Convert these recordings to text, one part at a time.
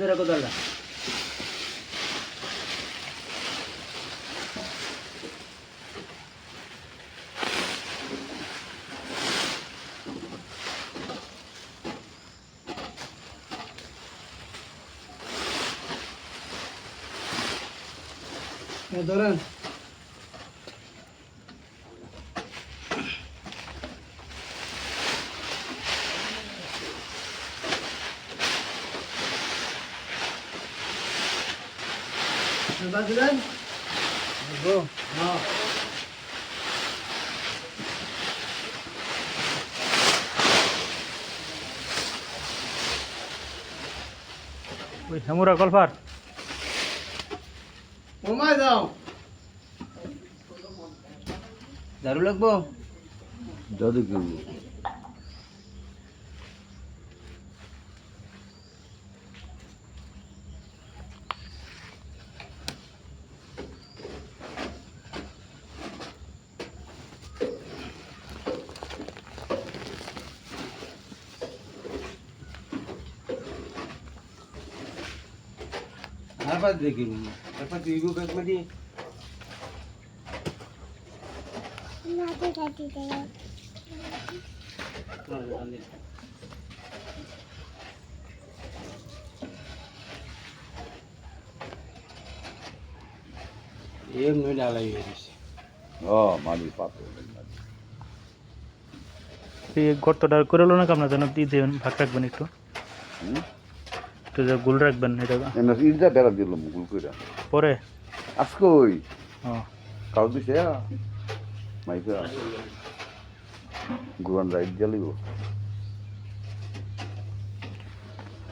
ধরে কোদালটা ধরেন। ওই হেমুরা কলফার কমায় দাও ঝাড়ু লাগবো? দাদু ডালাই হয়ে গেছে। ও মালির পাথর। এই গর্তটা করে হলো না আপনার যেন? দিয়ে দেবেন ভাগ রাখবেন একটু। হুম? একটু যে গুল রাখবেন এটা এমন ইটা বেড়া দিল মুগুল কইরা। পরে? আজকে ওই। কাল দিছে মাইকা গুরান রাইড জ্বালিব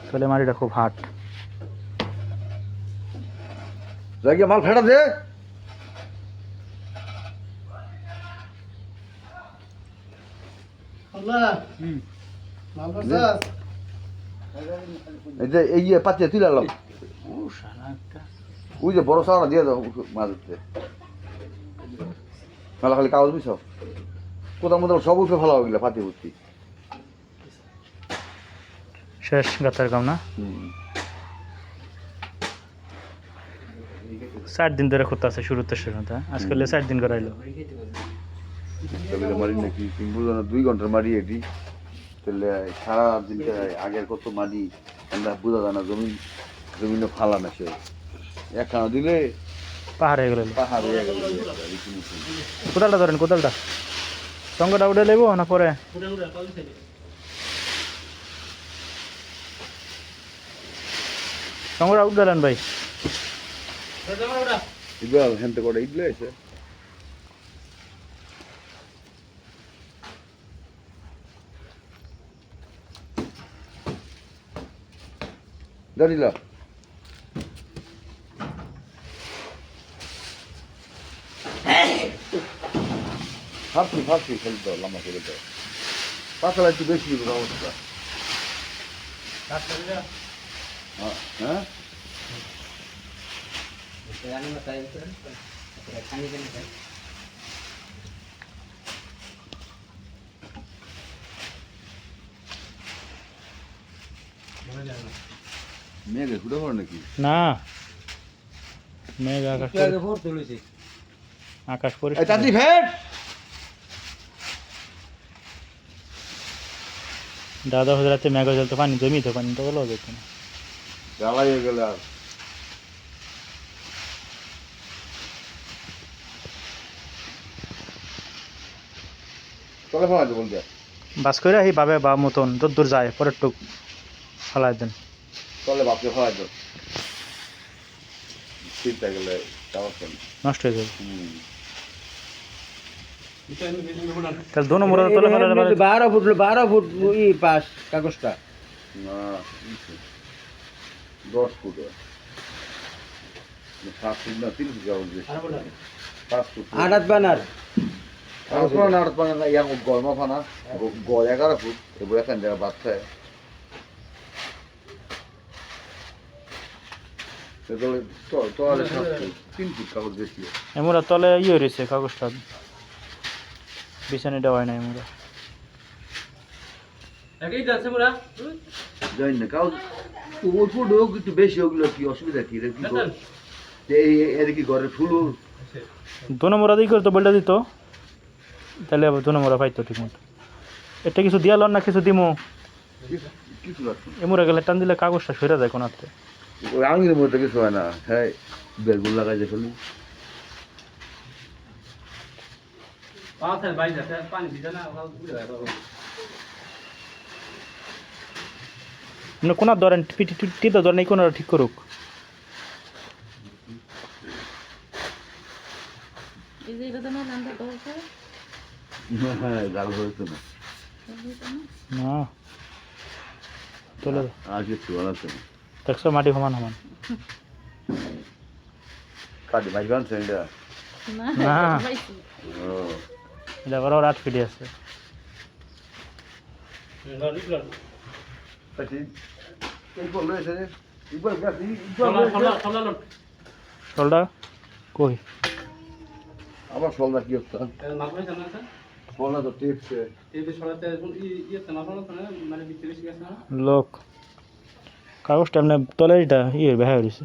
তাহলে মাটিটা খুব হাট জায়গা মাল ফেটা দে। আল্লাহ। হুম। মাল করছাস এই যে এই যে পাচ্ছে তুই লাগালাম ও শালা একটা ওই যে বড় সারা দিয়ে দাও মাছ উঠতে মেলা খালি কাগজ বিছ কোথাও মতো সব উঠে ফেলা হয়ে গেলে পাতি ভর্তি শেষ গাতার কাম না চার দিন ধরে করতে আছে শুরুতে শুরুতে আজকে হলে চার দিন করাইলো দুই ঘণ্টার মারি এটি তাহলে সারা দিনটা আগের কত মারি আমরা বোঝা যায় না জমিন জমিনে ফালা না সে। একখানা দিলে পাহাড় হয়ে গেল। পাহাড় হয়ে গেল। কোদালটা ধরেন কোদালটা। সঙ্গটা উঠে লেবো না পরে? সঙ্গটা উঠে ভাই। হেনতে করে এসে। দাঁড়িলা ভাবছি ভাবছি ফেলে দাও লম্বা করে দাও। পাতলা একটু বেশি দিব অবস্থা হ্যাঁ মেঘে ঘুরে পড়ে নাকি? না। মেঘ আকাশ আকাশ পরিষ্কার তাড়াতাড়ি ফেট দাদা হয়ে রাতে মেঘ জ্বলতে পানি জমিতে পানি তো বলো যেত না। জ্বালাই হয়ে গেলে আর। বাস করে আহি বাবে বা মতন দূর যায় পরের টুক ফেলাই দেন। চলে বাপকে ফেলা তো। শীতটা গেলে নষ্ট হয়ে যাবে। তাহলে তলে বারো ফুট বারো ফুট ই পাস কাগজটা। না দশ ফুট। হয়। সাত ফুট না তিন ফুট পাঁচ ফুট। বানার গরমা ফানা এগারো ফুট এবার এখান জায়গা বাচ্চা তোয়ালে তিন ফুট কাগজ বেশি। এমরা তলে ইয়ে রয়েছে কাগজটা। বিছানি দেওয়াই নাই এমরা। একই যাচ্ছে মোরা জানি না কাগজ ফুটো একটু বেশি ওগুলো কি অসুবিধা কি? রে কি এদিকে ঘরের ফুল? দু নম্বর দিকে তো বলটা দিত। তাহলে আবার দু নম্বর পাইতো ঠিক মতো এটা কিছু দিয়া লন না কিছু দিমু। না। এমুরে গেলে টান দিলে কাগজটা সরে যায় কোনাতে। ওই আঙুলের মধ্যে কিছু হয় না। হ্যাঁ বেগুন লাগাই যে ফেলি। পাথর বাইরে আছে পানি দিতে না ওখানে উড়ে যাবে মানে কোনার ধরেন পিটি ধরেন এই কোনাটা ঠিক করুক। না হ্যাঁ না। দাও। আর কিছু বানাচ্ছে না দেখছ মাটি সমান সমান কাটি মাছ বানছে এটা? না এটা ওর আট ফিটে আছে। চলটা কই? আবার সলনা কি হচ্ছে? তো টিপছে। লোক। কাগজটা এমনি তলে এটা ইয়ে বেহা হয়েছে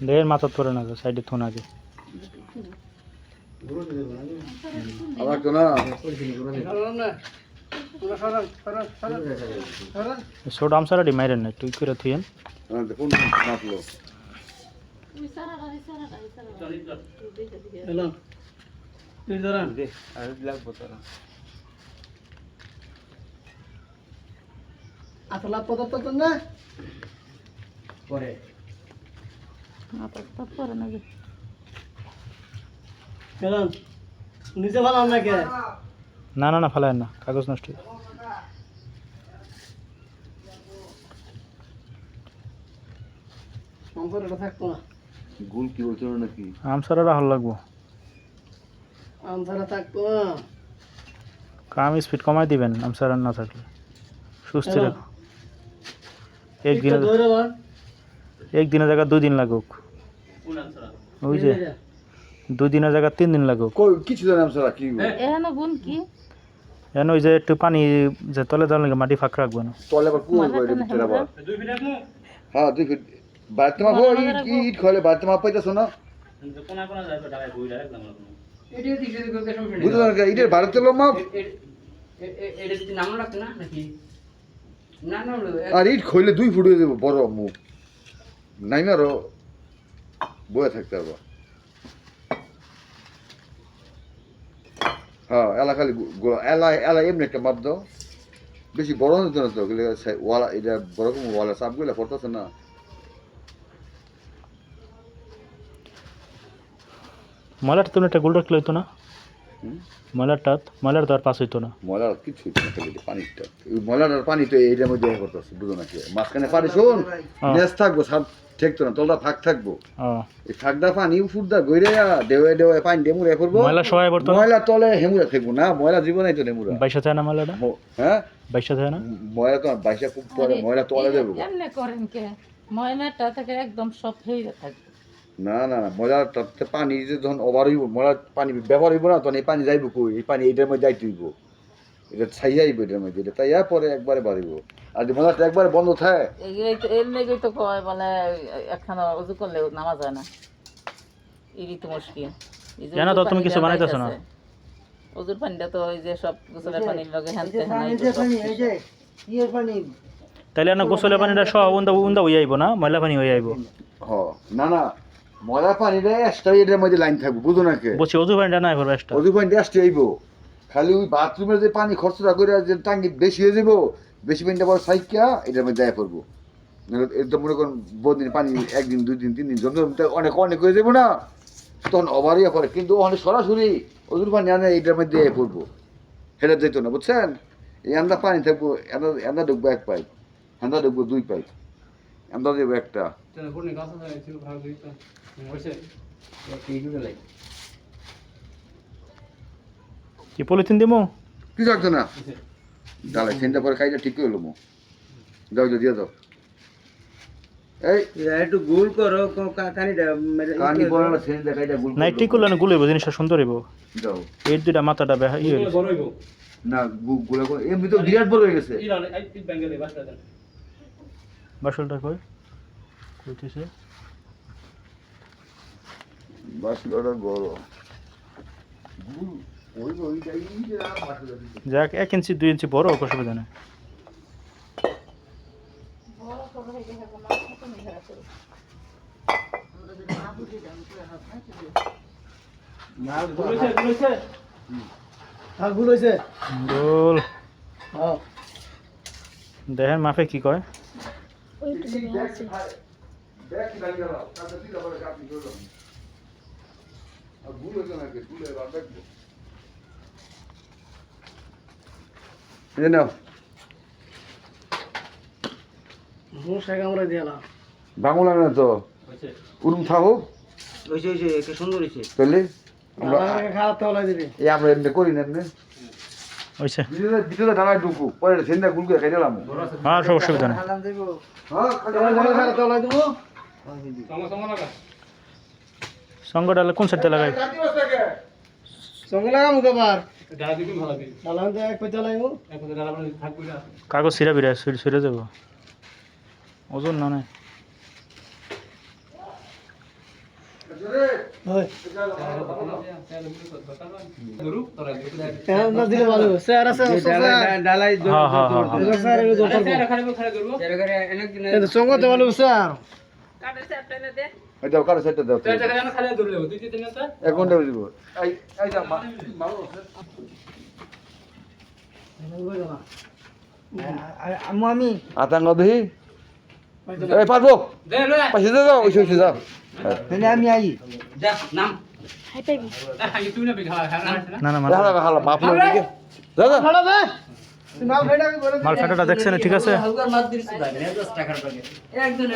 দেহের মাথা তোরে না সাইডে থোন আগে আবার তো না ছোট আমসারাটি মাইরেন না তুই করে থুয়েন আসলা পদার্থ তো না? পরে। মাথা তাপ করে না যে এলাম নিচে ভালো না কে না না না ফেলায় না কাগজ নষ্ট হয়ে গুল কি বলছিল নাকি? আমসারারা ভালো লাগবো। আমসারা থাকতো না। কাম স্পিড কমাই দিবেন আমসারা না থাকলে। সুস্থ হ্যালো। রাখো। একদিনে ধরে লন একদিনের জায়গা দুই দিন লাগুক। ওই যে দুই দিনের জায়গা তিন দিন কই কিছু জানাম সারা কি এখানে গুণ কি? এখন ওই যে একটু পানি যে তলে তলে লাগে মাটি ফাঁক রাখবে না। তলে আবার কুয়ো করে না দিতে আবার। দুই ফিট রাখমু হ্যাঁ দুই ফিট বাড়িতে মাপো ইট ইট খলে বাড়িতে মাপ পাইতেছো না কোনা কোনা যাবে ঢাকায় রাখলাম বুঝতে ইটের বাড়িতে লো মাপ এটা যদি নাম রাখতো না নাকি? না না আর ইট খইলে দুই ফুট হয়ে যাব বড় মুখ। নাই মারো বয়ে থাকতে পারব হ্যাঁ এলা খালি এলা এলা এমনি একটা মাপ দাও। বেশি বড় হতো না তো ওয়ালা, এটা বড় কম ওয়ালা সাপগুলো পড়তেছে না। মালার তুমি একটা গোল রাখলে হইতো না? হুম? ময়লারটা ময়লার তো আর পাস হইতো না। ময়লার কিছু হইতো না খালি পানিটা ওই ময়লাটার পানি তো এইটার মধ্যে ইয়ে করতেছে বুঝো না কি? মাঝখানে পানি শোন হ্যাঁ। নেস থাকব সাপ ঠেকতো না তলটা ফাঁক থাকব। এই ফাঁকটা পানি উফুরদা গইরে দেওয়ে দেওয়ে পানি ডেমুরে করব ময়লা সবাই পড়তো না ময়লা তলে হেমুরা থাকব না ময়লা জীবনে তো হেমুরা বাইশা থাকে না ময়লাটা? হ্যাঁ? বাইশা থাকে না? ময়লা তো বাইশা খুব পরে ময়লা তলে দেবো। এমনি করেন কে? ময়লাটা থেকে একদম সব হয়ে থাকে। না না না ময়লা তাতে পানি যে যখন ওভার হইব ময়লা পানি ব্যবহার হইব না তখন এই পানি যাইব কই? এই পানি এইটার মধ্যে যাইতে হইব। এটা ছাই আইব এটার মধ্যে এটা তাইয়া পরে একবারে বাড়িব আর যদি ময়লাটা একবারে বন্ধ থাকে এই এর লেগেই তো কয় মানে একখানা উজু করলে নামা যায় না। এরই তো মুশকিল। এই জানো তো তুমি কিছু বানাইতেছো না? উজুর পানিটা তো ওই যে সব গোসলের পানির লগে হ্যানতে তাইলে না গোসলের পানিটা সব উন্দা উন্দা হয়ে আইব না? ময়লা পানি হয়ে আইব। হ না না ময়লা পানিটা এক্সট্রা এটার মধ্যে লাইন থাকব বুঝো না কে? বলছি অজু পানিটা নাই করব একটা অজু পানি আসতে আইব খালি ওই বাথরুমের যে পানি খরচটা করে যে টাঙ্কি বেশি হয়ে যাব বেশি পানিটা বড় সাইকিয়া এটার মধ্যে দেয়া করব। তো মনে করেন বহুদিন পানি একদিন দুই দিন তিন দিন জমে অনেক অনেক হয়ে যাব না তখন অভার ইয়ে করে কিন্তু অনেক সরাসরি অজুর পানি আনে এটার মধ্যে ইয়ে করব। হেঁটে যেত না বুঝছেন? এই আন্দা পানি থাকব এন্দা এন্দা ঢুকবো এক পাইপ এন্দা ঢুকবো দুই পাইপ এন্দা দেবো একটা। কোন গাছ আছে ছিল ভাগ দিতে হইছে কি করে পলিথিন দিমু? কিছু রাখতো না ডালাই সেনটা পরে খাইটা ঠিক করে মো যাও যাও দাও এই একটু গোল করো কানিটা কানি পরে না গুল না ঠিক করলে না গুলো জিনিসটা সুন্দর হইব দাও এর দুইটা মাথাটা বেহা ইয়ে হইছে। না গুলো এমনি তো বিরাট বড় হয়ে গেছে। বাসলটা কই বাসল যাক এক ইঞ্চি দুই ইঞ্চি বড় অসুবিধা নেই। গোল দেখেন মাফে কি কয়? কি লাগি গেল তাতে তুই আবার কাপি করল আর ভুল হয়েছে নাকি ভুল হয়ে আর দেখব নাও মশা কামড়ে দিলাম বাংলা না তো উরুম থাকো একটা সুন্দর হয়েছে তাহলে আমরা খাওয়া তো দিবি এই আমরা এমনি করি না এমনি ওইছে ভিতরে ভিতরে ঢালাই ঢুকু পরে সেন্দা গুল করে খাই দিলাম হ্যাঁ সব অসুবিধা নেই হ্যাঁ খাওয়া তো দেবো সঙ্গ ডালে কোন সাইডটা লাগাই? সঙ্গে লাগাম এক কাগজ সিরা বিরা সিরে যাব। ওজন না নাই। হয় ভালো স্যার। আছে ডালাই হ্যাঁ হ্যাঁ হ্যাঁ হ্যাঁ। স্যার এর দরকার তেরে করে অনেক দিন এই সঙ্গে তো ভালো স্যার এই দাও কারও সেটটা দাও এক ঘণ্টা দিব এই এই যা মা মারো আমি আতাঙ্গ দেহি এই পারব পাশে দে দাও ওই ওই যাও তাহলে আমি আই যা নাম না না মাল হালা হালা মাপ না দাদা ভালো দে নাও ফেডা আমি বলে মাল ফাটাটা দেখছেন, ঠিক আছে? ভাই 10 টাকার প্যাকেট একজন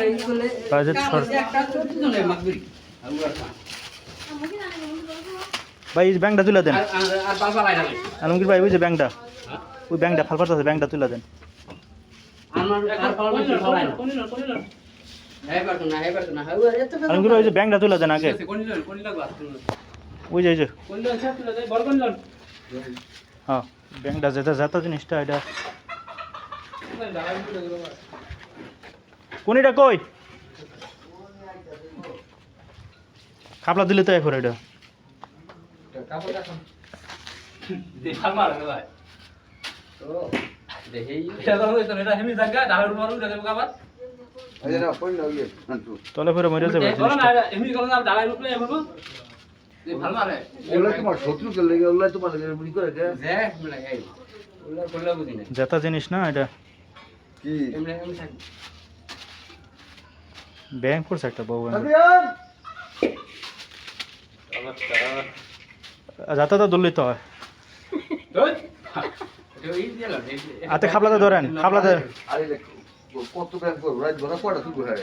এই ব্যাংকটা তুলে দেন। আলমগীর ভাই, ওই যে ব্যাংকটা। ওই ব্যাংকটা ফালফাট আছে, ব্যাংকটা তুলে দেন। আলমগীর ভাই, ওই যে ব্যাংকটা তুলে দেন আগে। ওই যে ওই যে। হ্যাঁ। ব্যাংকটা যেটা যেটা জিনিসটা এটা। কোনটা কই? খাপলা দিলে তো এখন এটা। তলে ফেরে মরে যাবে যেটা জিনিস না এটা? কি? এমনি এমনি থাক। ব্যাংক করছে একটা বউ যাতা তো দলিত হয়। তো এই দিলা হাতে খাপলাতে ধরেন খাপলাতে আরে দেখ কত ব্যাংক করব রাত কটা তুলবো হ্যাঁ?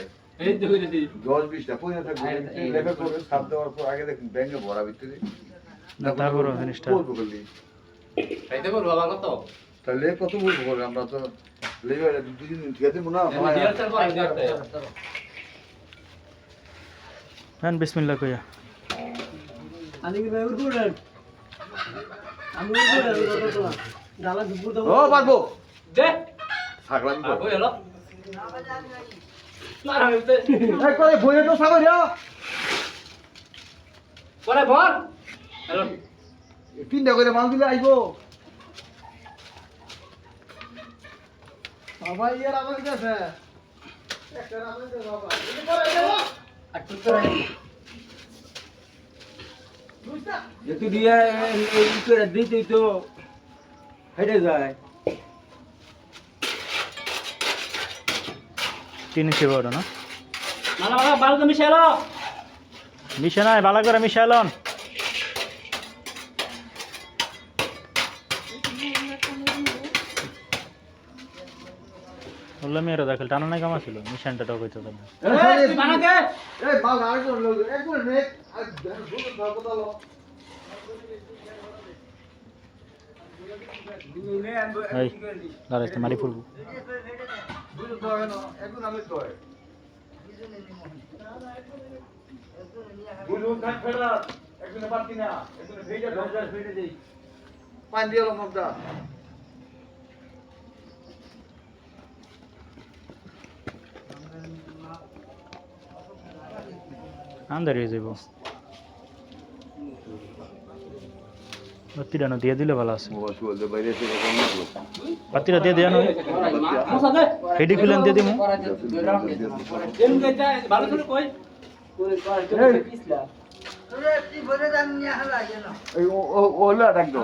দশ বিশটা পয়সা থাকবে লেখা করবে সাপ দেওয়ার পর আগে দেখ ব্যাংকে ভরা ভিতরে। না তারপরও জিনিসটা। বলব করলি খাইতে পারব বাবা কত? তাহলে কত বলব করে আমরা তো লেগে দুদিন ঠিক আছে না এমনি দিয়ার চার পর দিয়ারতে হ্যাঁ কইয়া। ও পারব। দে। থাকলাম করে বইয়ে তো সাগর পরে ভর তিনটা করে মাল দিলে আইবো। বাবা ইয়ার আমার কাছে একটা আমার কাছে বাবা। আর তুই দিয়ে এই দিতেই তো হেঁটে যায়। ইঞ্চি বড় না। মিশে নাই ভালো করে মিশাইলন বললাম মেয়েরা দেখাল টানা নাই কামা ছিল মিশানটা টকাইতে তো না। এই পানি দিয়ে মগদা আন্দার হয়ে যাব বাতিটা দিয়ে দিলে ভালো আছে। বসু বলতে বাইরে এসে কথা বাতিটা দিয়ে দেওয়া নয়। হেডি দিয়ে দিমু। ওলা ডাক দাও